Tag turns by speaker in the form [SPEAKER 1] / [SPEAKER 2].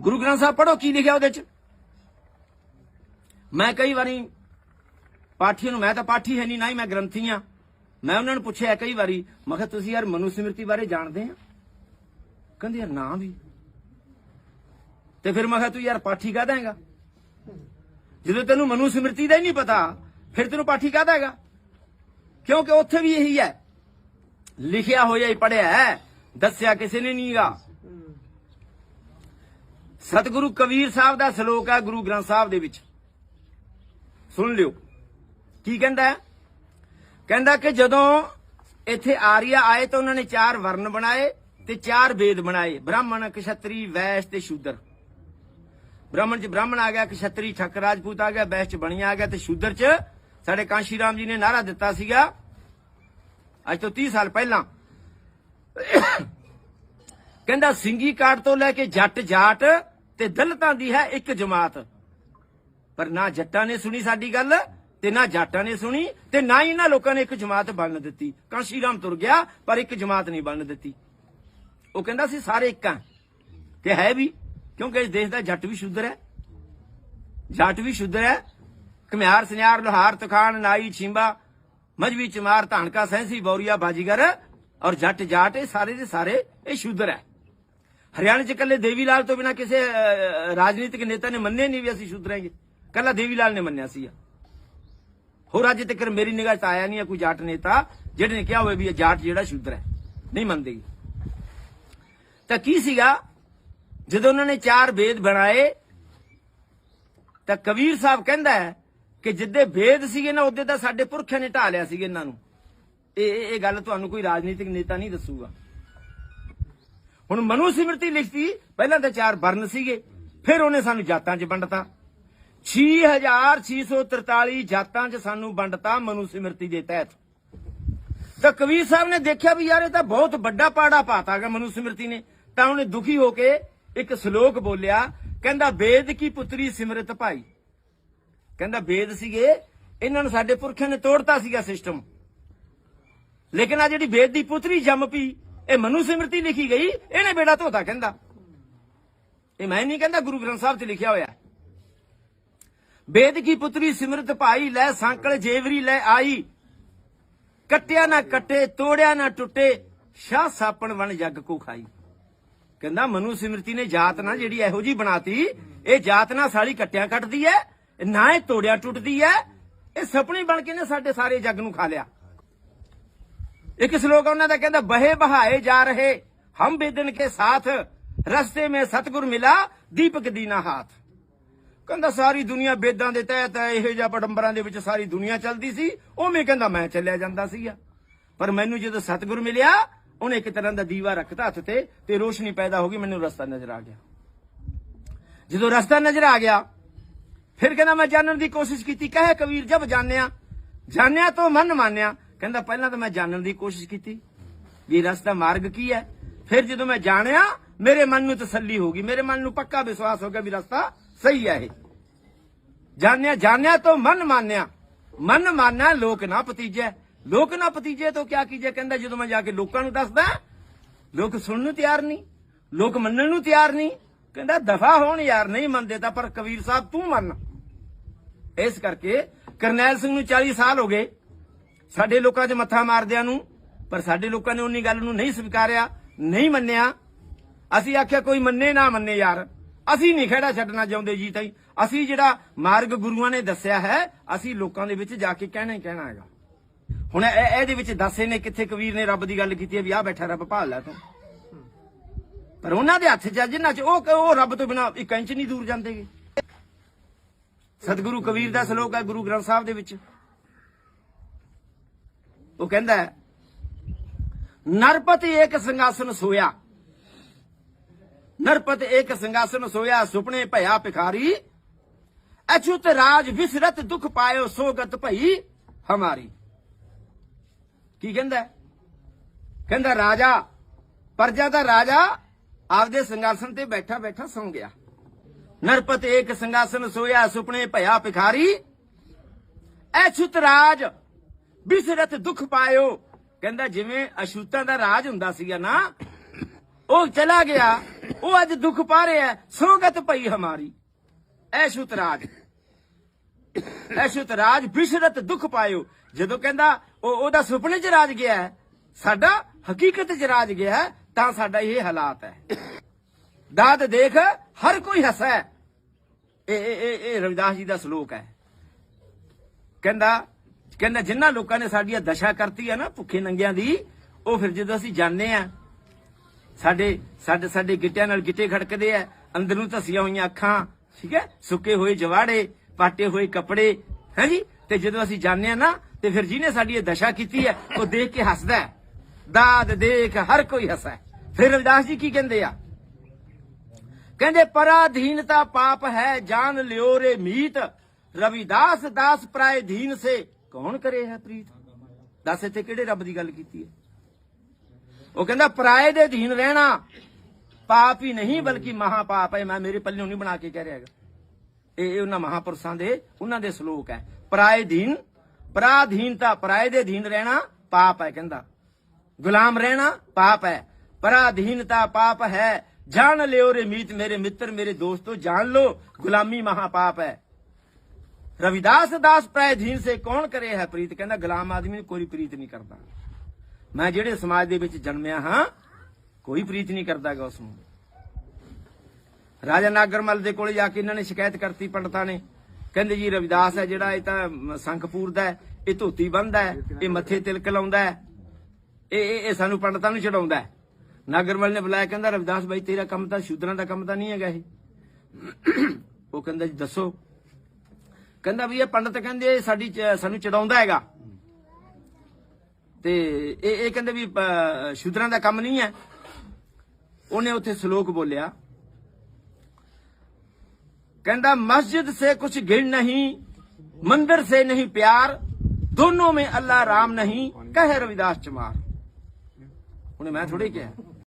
[SPEAKER 1] ਗੁਰੂ ਗ੍ਰੰਥ ਸਾਹਿਬ ਪੜੋ ਕੀ ਲਿਖਿਆ ਉਹਦੇ ਚ? ਮੈਂ ਕਈ ਵਾਰੀ ਪਾਠੀ ਨੂੰ, ਮੈਂ ਤਾਂ ਪਾਠੀ ਹੈ ਨਹੀਂ, ਨਾ ਹੀ ਮੈਂ ਗ੍ਰੰਥੀ ਆ ਮੈਂ ਉਹਨਾਂ ਨੂੰ ਪੁੱਛਿਆ ਕਈ ਵਾਰੀ, ਮੈਂ ਕਿਹਾ, ਤੁਸੀਂ ਯਾਰ ਮਨੂ ਸਮ੍ਰਿਤੀ ਬਾਰੇ ਜਾਣਦੇ ਆ? ਕਹਿੰਦੇ, ਯਾਰ, ਨਾ ਵੀ। ਤੇ ਫਿਰ ਮੈਂ ਕਿਹਾ, ਤੂੰ ਯਾਰ ਪਾਠੀ ਕਾਹਦਾ ਹੈਗਾ? ਜਦੋਂ ਤੈਨੂੰ ਮਨੂ ਸਮ੍ਰਿਤੀ ਦਾ ਹੀ ਨਹੀਂ ਪਤਾ, ਫਿਰ ਤੈਨੂੰ ਪਾਠੀ ਕਾਹਦਾ ਹੈਗਾ? ਕਿਉਂਕਿ ਉੱਥੇ ਵੀ ਇਹੀ ਹੈ। ਲਿਖਿਆ ਹੋਇਆ ਹੀ ਪੜਿਆ ਹੈ, ਦੱਸਿਆ ਕਿਸੇ ਨੇ ਨਹੀਂਗਾ ਸਤਿਗੁਰੂ ਕਬੀਰ ਸਾਹਿਬ ਦਾ ਸ਼ਲੋਕ ਹੈ ਗੁਰੂ ਗ੍ਰੰਥ ਸਾਹਿਬ ਦੇ ਵਿੱਚ। ਸੁਣ ਲਿਓ। ਕੀ ਕਹਿੰਦਾ ਕਹਿੰਦਾ ਕਿ ਜਦੋਂ ਇੱਥੇ ਆਰੀਆ ਆਏ ਤਾਂ ਉਹਨਾਂ ਨੇ ਚਾਰ ਵਰਨ ਬਣਾਏ ਤੇ ਚਾਰ ਵੇਦ ਬਣਾਏ। ਬ੍ਰਾਹਮਣ, ਕਸ਼ਤਰੀ, ਵੈਸ਼ ਤੇ ਸ਼ੂਦਰ। ਬ੍ਰਾਹਮਣ ਚ ਬ੍ਰਾਹਮਣ ਆ ਗਿਆ, ਕਸ਼ਤਰੀ ਠੱਕ ਰਾਜਪੂਤ ਆ ਗਿਆ, ਵੈਸ਼ ਚ ਬਣੀਆ ਆ ਗਿਆ ਤੇ ਸ਼ੂਦਰ ਚ ਸਾਡੇ ਕਾਂਸ਼ੀ ਰਾਮ ਜੀ ਨੇ ਨਾਰਾ ਦਿੱਤਾ ਸੀਗਾ। ਅੱਜ ਤੋਂ 30 ਸਾਲ ਪਹਿਲਾਂ। ਕਹਿੰਦਾ ਸਿੰਘੀ ਕਾਟ ਤੋਂ ਲੈ ਕੇ ਜੱਟ ਜਾਟ ਤੇ ਦਲਤਾਂ ਦੀ ਹੈ ਇੱਕ ਜਮਾਤ। ਪਰ ਨਾ ਜੱਟਾਂ ਨੇ ਸੁਣੀ ਸਾਡੀ ਗੱਲ, ਤੇ ਨਾ ਜਾਟਾਂ ਨੇ ਸੁਣੀ, ਤੇ ਨਾ ਹੀ ਇਹਨਾਂ ਲੋਕਾਂ ਨੇ ਇੱਕ ਜਮਾਤ ਬਣਨ ਦਿੱਤੀ। ਕਾਂਸ਼ੀ ਰਾਮ ਤੁਰ ਗਿਆ, ਪਰ ਇੱਕ ਜਮਾਤ ਨਹੀਂ ਬਣ ਦਿੱਤੀ। ਉਹ ਕਹਿੰਦਾ ਸੀ, ਸਾਰੇ ਇੱਕ ਤੇ ਹੈ ਵੀ, ਕਿਉਂਕਿ ਇਸ ਦੇਸ਼ ਦਾ ਜੱਟ ਵੀ ਸ਼ੁੱਧਰ ਹੈ। ਜਾਟ ਵੀ ਸ਼ੁੱਧਰ ਹੈ। ਘਮਿਆਰ, ਸੁਨਿਆਰ, ਲੋਹਾਰ, ਤਖਾਨ, ਨਾਈ, ਛਿੰਬਾ ਮਜਵੀ ਚਮਾਰ ਧਾਨਕਾ ਸੈਂਸੀ, ਬੌਰੀਆ, ਬਾਜੀਗਰ ਔਰ ਜੱਟ ਜਾਟ ਇਹ ਸਾਰੇ ਦੇ ਸਾਰੇ ਇਹ ਸ਼ੁੱਧਰ ਹੈ। ਹਰਿਆਣੇ ਚ ਕੱਲੇ ਦੇਵੀ ਲਾਲ ਤੋਂ ਬਿਨਾ ਕਿਸੇ ਰਾਜਨੀਤਿਕ ਨੇਤਾ ਨੇ ਮੰਨਿਆ ਨਹੀਂ ਵੀ ਅਸੀਂ ਸ਼ੂਦਰ ਹੈਗੇ ਕੱਲਾ ਦੇਵੀ ਲਾਲ ਨੇ ਮੰਨਿਆ ਸੀ। ਹੋਰ ਅੱਜ ਤੱਕ ਮੇਰੀ ਨਿਗਾਹ 'ਚ ਆਇਆ ਨਹੀਂ ਹੈ ਕੋਈ ਜਾਟ ਨੇਤਾ, ਜਿਹੜੇ ਨੇ ਕਿਹਾ ਹੋਵੇ ਵੀ ਇਹ ਜਾਟ ਜਿਹੜਾ ਸ਼ੁੱਧ ਹੈ। ਨਹੀਂ ਮੰਨਦੇ ਤਾਂ ਕੀ ਸੀਗਾ? ਜਦੋਂ ਉਹਨਾਂ ਨੇ ਚਾਰ ਵੇਦ ਬਣਾਏ, ਤਾਂ ਕਬੀਰ ਸਾਹਿਬ ਕਹਿੰਦਾ ਹੈ ਕਿ ਜਿੱਦੇ ਵੇਦ ਸੀਗੇ ਨਾ, ਉਹਦੇ ਤਾਂ ਸਾਡੇ ਪੁਰਖਿਆਂ ਨੇ ਢਾ ਲਿਆ ਸੀਗੇ ਇਹਨਾਂ ਨੂੰ। ਇਹ ਇਹ ਗੱਲ ਤੁਹਾਨੂੰ ਕੋਈ ਰਾਜਨੀਤਿਕ ਨੇਤਾ ਨਹੀਂ ਦੱਸੂਗਾ। ਹੁਣ ਮਨੂ ਸਿਮਰਤੀ ਲਿਖਤੀ, ਪਹਿਲਾਂ ਤਾਂ ਚਾਰ ਵਰਨ ਸੀਗੇ, ਫਿਰ ਉਹਨੇ ਸਾਨੂੰ ਜਾਤਾਂ 'ਚ ਵੰਡਤਾ। 6643 ਜਾਤਾਂ 'ਚ ਸਾਨੂੰ ਵੰਡਤਾ ਮਨੂ ਸਿਮਰਤੀ ਦੇ ਤਹਿਤ। ਤਾਂ ਕਬੀਰ ਸਾਹਿਬ ਨੇ ਦੇਖਿਆ ਵੀ ਯਾਰ ਇਹ ਤਾਂ ਬਹੁਤ ਵੱਡਾ ਪਾੜਾ ਪਾਤਾਗਾ ਮਨੂ ਸਿਮਰਤੀ ਨੇ। ਤਾਂ ਉਹਨੇ ਦੁਖੀ ਹੋ ਕੇ ਇੱਕ ਸ਼ਲੋਕ ਬੋਲਿਆ, ਕਹਿੰਦਾ, ਵੇਦ ਕੀ ਪੁੱਤਰੀ ਸਿਮਰਤ ਭਾਈ? ਕਹਿੰਦਾ, ਵੇਦ ਸੀਗੇ, ਇਹਨਾਂ ਨੂੰ ਸਾਡੇ ਪੁਰਖਿਆਂ ਨੇ ਤੋੜਤਾ ਸੀਗਾ ਸਿਸਟਮ ਲੇਕਿਨ ਆ ਜਿਹੜੀ ਵੇਦ ਦੀ ਪੁੱਤਰੀ ਜੰਮ ਪਈ ਇਹ ਮਨੂ ਸਿਮਰਤੀ ਲਿਖੀ ਗਈ, ਇਹਨੇ ਬੇੜਾ ਧੋਤਾ ਕਹਿੰਦਾ। ਇਹ ਮੈਂ ਨਹੀਂ ਕਹਿੰਦਾ ਗੁਰੂ ਗ੍ਰੰਥ ਸਾਹਿਬ 'ਚ ਲਿਖਿਆ ਹੋਇਆ। ਹੈ। ਕੀ ਪੁੱਤਰੀ ਸਿਮਰਤ ਭਾਈ, ਲੈ ਸੰਕਲ ਜੇਵਰੀ ਲੈ ਆਈ। ਕੱਟਿਆ ਨਾ ਕੱਟੇ, ਤੋੜਿਆ ਨਾ ਟੁੱਟੇ, ਸ਼ਾਹ ਸਾਪਣ ਵਣ ਜੱਗ ਕੋ ਖਾਈ। ਕਹਿੰਦਾ ਮਨੂ ਸਿਮਰਤੀ ਨੇ ਜਾਤ ਨਾ ਜਿਹੜੀ ਇਹੋ ਜੀ ਬਣਾਤੀ, ਇਹ ਜਾਤ ਨਾ ਸਾਲੀ ਕੱਟਿਆ ਕੱਟਦੀ ਐ, ਨਾ ਇਹ ਤੋੜਿਆ ਟੁੱਟਦੀ ਐ, ਇਹ ਸਪਣੀ ਬਣ ਕੇ ਨੇ ਸਾਡੇ ਸਾਰੇ ਜੱਗ ਨੂੰ ਖਾ ਲਿਆ। ਇੱਕ ਸ਼ਲੋਕ ਉਹਨਾਂ ਦਾ ਕਹਿੰਦਾ ਬਹੇ ਬਹਾਏ ਜਾ ਰਹੇ ਹਮ ਬੇਦਨ ਕੇ ਸਾਥ ਰਸਤੇ ਮੇਂ ਸਤਗੁਰ ਮਿਲਾ ਦੀਪਕ ਦੀਨਾ ਹਾਥ ਕਹਿੰਦਾ ਸਾਰੀ ਦੁਨੀਆ ਬੇਦਾਂ ਦੇ ਤਹਿਤ ਇਹੋ ਜਿਹਾ ਪਟੰਬਰਾਂ ਦੇ ਵਿੱਚ ਸਾਰੀ ਦੁਨੀਆ ਚੱਲਦੀ ਸੀ ਉਵੇਂ ਕਹਿੰਦਾ ਮੈਂ ਚੱਲਿਆ ਜਾਂਦਾ ਸੀਗਾ ਪਰ ਮੈਨੂੰ ਜਦੋਂ ਸਤਿਗੁਰ ਮਿਲਿਆ ਉਹਨੇ ਇੱਕ ਤਰ੍ਹਾਂ ਦਾ ਦੀਵਾ ਰੱਖਤਾ ਹੱਥ ਤੇ ਤੇ ਰੋਸ਼ਨੀ ਪੈਦਾ ਹੋ ਗਈ ਮੈਨੂੰ ਰਸਤਾ ਨਜ਼ਰ ਆ ਗਿਆ ਜਦੋਂ ਰਸਤਾ ਨਜ਼ਰ ਆ ਗਿਆ ਫਿਰ ਕਹਿੰਦਾ ਮੈਂ ਜਾਣਨ ਦੀ ਕੋਸ਼ਿਸ਼ ਕੀਤੀ ਕਹੇ ਕਬੀਰ ਜਬ ਜਾਣਿਆ ਜਾਣਿਆ ਤੋਂ ਮਨ ਮਾਨਿਆ ਕਹਿੰਦਾ ਪਹਿਲਾਂ ਤਾਂ ਮੈਂ ਜਾਣਨ ਦੀ ਕੋਸ਼ਿਸ਼ ਕੀਤੀ ਵੀ ਰਸਤਾ ਮਾਰਗ ਕੀ ਹੈ? ਫਿਰ ਜਦੋਂ ਮੈਂ ਜਾਣਿਆ, ਮੇਰੇ ਮਨ ਨੂੰ ਤਸੱਲੀ ਹੋ ਗਈ। ਮੇਰੇ ਮਨ ਨੂੰ ਪੱਕਾ ਵਿਸ਼ਵਾਸ ਹੋ ਗਿਆ ਵੀ ਰਸਤਾ ਸਹੀ ਹੈ ਇਹ। ਜਾਣਿਆ ਜਾਣਿਆ ਤੋਂ ਮਨ ਮਾਨਿਆ। ਮਨ ਮਾਨਿਆ, ਲੋਕ ਨਾ ਪਤੀਜੈ ਲੋਕ ਨਾ ਪਤੀਜੇ ਤੋਂ ਕਿਆ ਕੀਜੇ? ਕਹਿੰਦਾ ਜਦੋਂ ਮੈਂ ਜਾ ਕੇ ਲੋਕਾਂ ਨੂੰ ਦੱਸਦਾ, ਲੋਕ ਸੁਣਨ ਨੂੰ ਤਿਆਰ ਨਹੀਂ। ਲੋਕ ਮੰਨਣ ਨੂੰ ਤਿਆਰ ਨਹੀਂ। ਕਹਿੰਦਾ ਦਫਾ ਹੋਣ ਯਾਰ, ਨਹੀਂ ਮੰਨਦੇ ਤਾਂ ਪਰ ਕਬੀਰ ਸਾਹਿਬ ਤੂੰ ਮੰਨ। ਇਸ ਕਰਕੇ ਕਰਨੈਲ ਸਿੰਘ ਨੂੰ 40 ਸਾਲ ਹੋ ਗਏ। ਸਾਡੇ ਲੋਕਾਂ 'ਚ ਮੱਥਾ ਮਾਰਦਿਆਂ ਨੂੰ, ਪਰ ਸਾਡੇ ਲੋਕਾਂ ਨੇ ਉਨੀ ਗੱਲ ਨੂੰ ਨਹੀਂ ਸਵੀਕਾਰਿਆ, ਨਹੀਂ ਮੰਨਿਆ। ਅਸੀਂ ਆਖਿਆ, ਕੋਈ ਮੰਨੇ ਨਾ ਮੰਨੇ ਯਾਰ। ਅਸੀਂ ਨਹੀਂ ਖੜਾ ਛੱਡਣਾ ਚਾਹੁੰਦੇ ਜੀ ਤਾਈ। ਅਸੀਂ ਜਿਹੜਾ ਮਾਰਗ ਗੁਰੂਆਂ ਨੇ ਦੱਸਿਆ ਹੈ, ਅਸੀਂ ਲੋਕਾਂ ਦੇ ਵਿੱਚ ਜਾ ਕੇ ਕਹਿਣਾ ਹੀ ਕਹਿਣਾ ਹੈਗਾ। ਹੁਣ ਇਹ ਇਹਦੇ ਵਿੱਚ ਦੱਸੇ ਨੇ ਕਿੱਥੇ ਕਬੀਰ ਨੇ ਰੱਬ ਦੀ ਗੱਲ ਕੀਤੀ ਹੈ ਵੀ ਆ ਬੈਠਾ ਰੱਬ ਭਾਲ ਲੈ ਤੂੰ। ਪਰ ਉਹਨਾਂ ਦੇ ਹੱਥ 'ਚ ਆ 'ਚ ਉਹ ਉਹ ਰੱਬ ਤੋਂ ਬਿਨਾ ਇੱਕ ਇੰਚ ਨਹੀਂ ਦੂਰ ਜਾਂਦੇਗੇ। ਸਤਿਗੁਰੂ ਕਬੀਰ ਦਾ ਸ਼ਲੋਕ ਹੈ ਗੁਰੂ ਗ੍ਰੰਥ ਸਾਹਿਬ ਦੇ ਵਿੱਚ। ਉਹ ਕਹਿੰਦਾ ਹੈ, ਨਰਪਤ ਏਕ ਸਿੰਘਾਸਨ ਸੋਇਆ। ਨਰਪਤ ਏਕ ਸਿੰਘਾਸਨ ਸੋਇਆ, ਸੁਪਨੇ ਭਇਆ ਭਿਖਾਰੀ। ਅਛੁਤ ਰਾਜ ਵਿਸਰਤ ਦੁਖ ਪਾਇਓ, ਸੋਗਤ ਭਈ ਹਮਾਰੀ। ਕੀ ਕਹਿੰਦਾ ਕਹਿੰਦਾ, ਰਾਜਾ, ਪਰਜਾ ਦਾ ਰਾਜਾ ਆਪਦੇ ਸਿੰਘਾਸਨ ਤੇ ਬੈਠਾ ਬੈਠਾ ਸੌਂ ਗਿਆ। ਨਰਪਤ ਏਕ ਸਿੰਘਾਸਨ ਸੋਇਆ, ਸੁਪਨੇ ਭਇਆ ਭਿਖਾਰੀ। ਅਛੁਤ ਰਾਜ ਬਿਸਰਤ ਦੁੱਖ ਪਾਇਓ। ਕਹਿੰਦਾ, ਜਿਵੇਂ ਅਛੂਤਾਂ ਦਾ ਰਾਜ ਹੁੰਦਾ ਸੀਗਾ ਨਾ, ਉਹ ਚਲਾ ਗਿਆ। ਉਹ ਅੱਜ ਦੁੱਖ ਪਾ ਰਿਹਾ ਸੋਗਤ ਪਈ ਹਮਾਰੀ। ਐਸ਼ੁਤ ਰਾਜ। ਐਸ਼ੁਤ ਰਾਜ ਬਿਸ਼ਰਤ ਦੁੱਖ ਪਾਇਓ। ਜਦੋਂ ਕਹਿੰਦਾ, ਉਹ ਉਹਦਾ ਸੁਪਨੇ 'ਚ ਰਾਜ ਗਿਆ ਸਾਡਾ ਹਕੀਕਤ 'ਚ ਰਾਜ ਗਿਆ ਤਾਂ ਸਾਡਾ ਇਹ ਹਾਲਾਤ ਹੈ। ਦਾਦ ਦੇਖ, ਹਰ ਕੋਈ ਹੱਸਾ। ਹੈ। ਇਹ, ਇਹ- ਇਹ ਰਵਿਦਾਸ ਜੀ ਦਾ ਸ਼ਲੋਕ ਹੈ। ਕਹਿੰਦਾ ਕਹਿੰਦਾ ਜਿਨ੍ਹਾਂ ਲੋਕਾਂ ਨੇ ਸਾਡੀਆਂ ਦਸ਼ਾ ਕਰਤੀ ਆ ਨਾ ਭੁੱਖੇ ਨੰਗਿਆਂ ਦੀ, ਉਹ ਫਿਰ ਜਦੋਂ ਅਸੀਂ ਜਾਂਦੇ ਆ, ਸਾਡੇ ਸਾਡੇ ਸਾਡੇ ਗਿੱਟਿਆਂ ਨਾਲ ਗਿੱਟੇ ਖੜਕਦੇ ਆ, ਅੰਦਰ ਨੂੰ ਧਸੀਆਂ ਹੋਈਆਂ ਅੱਖਾਂ, ਠੀਕ ਹੈ? ਸੁੱਕੇ ਹੋਏ ਜਵਾੜੇ, ਪਾਟੇ ਹੋਏ ਕੱਪੜੇ, ਹੈ ਤੇ ਜਦੋਂ ਅਸੀਂ ਜਾਂਦੇ ਆ ਨਾ, ਤੇ ਫਿਰ ਜਿਹਨੇ ਸਾਡੀ ਇਹ ਦਸ਼ਾ ਕੀਤੀ ਹੈ ਉਹ ਦੇਖ ਕੇ ਹੱਸਦਾ ਹੈ। ਦਾਦ ਦੇਖ, ਹਰ ਕੋਈ ਹੱਸਦਾ ਹੈ। ਫਿਰ ਰਵਿਦਾਸ ਜੀ ਕੀ ਕਹਿੰਦੇ ਆ? ਕਹਿੰਦੇ, ਪਰਾਧੀਨਤਾ ਪਾਪ ਹੈ, ਜਾਨ ਲਿਓ ਰੇ ਮੀਤ। ਰਵਿਦਾਸ ਦਾਸ ਪ੍ਰਾਇਧੀਨ ਸੇ ਕੌਣ ਕਰੇ ਹੈ ਪ੍ਰੀਤ? ਦੱਸ ਇੱਥੇ ਕਿਹੜੇ ਰੱਬ ਦੀ ਗੱਲ ਕੀਤੀ ਹੈ? ਉਹ ਕਹਿੰਦਾ, ਪਰਾਏ ਦੇ ਅਧੀਨ ਰਹਿਣਾ ਪਾਪ ਹੀ ਨਹੀਂ, ਬਲਕਿ ਮਹਾ ਪਾਪ ਹੈ। ਮੈਂ ਮੇਰੇ ਪੱਲੇ ਨਹੀਂ ਬਣਾ ਕੇ ਕਹਿ ਰਿਹਾ ਹੈਗਾ। ਇਹ ਉਹਨਾਂ ਮਹਾਪੁਰਸ਼ਾਂ ਦੇ, ਉਹਨਾਂ ਦੇ ਸ਼ਲੋਕ ਹੈ। ਪਰਾਏ ਦੀਨ ਪਰਾਧੀਨਤਾ, ਪਰਾਏ ਦੇ ਅਧੀਨ ਰਹਿਣਾ ਪਾਪ ਹੈ, ਕਹਿੰਦਾ। ਗੁਲਾਮ ਰਹਿਣਾ ਪਾਪ ਹੈ। ਪਰਾਧੀਨਤਾ ਪਾਪ ਹੈ। ਜਾਣ ਲਿਓ ਰੇ ਮੀਤ ਮੇਰੇ ਮਿੱਤਰ, ਮੇਰੇ ਦੋਸਤੋ, ਜਾਣ ਲੋ ਗੁਲਾਮੀ ਮਹਾ ਪਾਪ ਹੈ। ਰਵਿਦਾਸ ਦਾਸ ਪ੍ਰਾਇਧੀਨ ਸੇ ਕੌਣ ਕਰੇ ਹੈ ਪ੍ਰੀਤ ਕਹਿੰਦਾ ਗੁਲਾਮ ਆਦਮੀ ਨੂੰ ਕੋਈ ਪ੍ਰੀਤ ਨਹੀਂ ਕਰਦਾ ਮੈਂ ਜਿਹੜੇ ਸਮਾਜ ਦੇ ਵਿੱਚ ਜਨਮਿਆ ਹਾਂ ਕੋਈ ਪ੍ਰੀਤ ਨਹੀਂ ਕਰਦਾਗਾ ਉਸ ਨੂੰ ਰਾਜਾ ਨਾਗਰਮਲ ਦੇ ਕੋਲ ਜਾ ਕੇ ਇਹਨਾਂ ਨੇ ਸ਼ਿਕਾਇਤ ਕਰਤੀ ਪੰਡਤਾਂ ਨੇ ਕਹਿੰਦੇ ਜੀ ਰਵਿਦਾਸ ਹੈ ਜਿਹੜਾ ਇਹ ਤਾਂ ਮ- ਸੰਖਪੂਰ ਦਾ ਹੈ ਇਹ ਧੋਤੀ ਬੰਨਦਾ ਹੈ ਇਹ ਮੱਥੇ ਤਿਲਕ ਲਾਉਂਦਾ ਹੈ ਇਹ ਇਹ ਸਾਨੂੰ ਪੰਡਤਾਂ ਨੂੰ ਛਡਾਉਂਦਾ ਹੈ ਨਾਗਰਮਲ ਨੇ ਬੁਲਾਇਆ ਕਹਿੰਦਾ ਰਵਿਦਾਸ ਬਾਈ ਤੇਰਾ ਕੰਮ ਤਾਂ ਸ਼ੂਦਰਾਂ ਦਾ ਕੰਮ ਤਾਂ ਨਹੀਂ ਹੈਗਾ ਇਹ ਉਹ ਕਹਿੰਦਾ ਜੀ ਦੱਸੋ ਕਹਿੰਦਾ ਵੀ ਇਹ ਪੰਡਤ ਕਹਿੰਦੇ ਸਾਡੀ ਸਾਨੂੰ ਚੜਾਉਂਦਾ ਹੈਗਾ। ਤੇ ਇਹ ਇਹ ਕਹਿੰਦੇ ਵੀ ਸ਼ੂਦਰਾਂ ਦਾ ਕੰਮ ਨਹੀਂ ਹੈ। ਉਹਨੇ ਉੱਥੇ ਸ਼ਲੋਕ ਬੋਲਿਆ। ਕਹਿੰਦਾ, ਮਸਜਿਦ ਸੇ ਕੁਝ ਗਿਣ ਨਹੀਂ, ਮੰਦਰ ਸੇ ਨਹੀਂ ਪਿਆਰ, ਦੋਨੋਂ ਮੇ ਅੱਲਾ ਰਾਮ ਨਹੀਂ, ਕਹੇ ਰਵਿਦਾਸ ਚਮਾਰ। ਉਹਨੇ ਮੈਂ ਥੋੜੀ ਕਿਹਾ।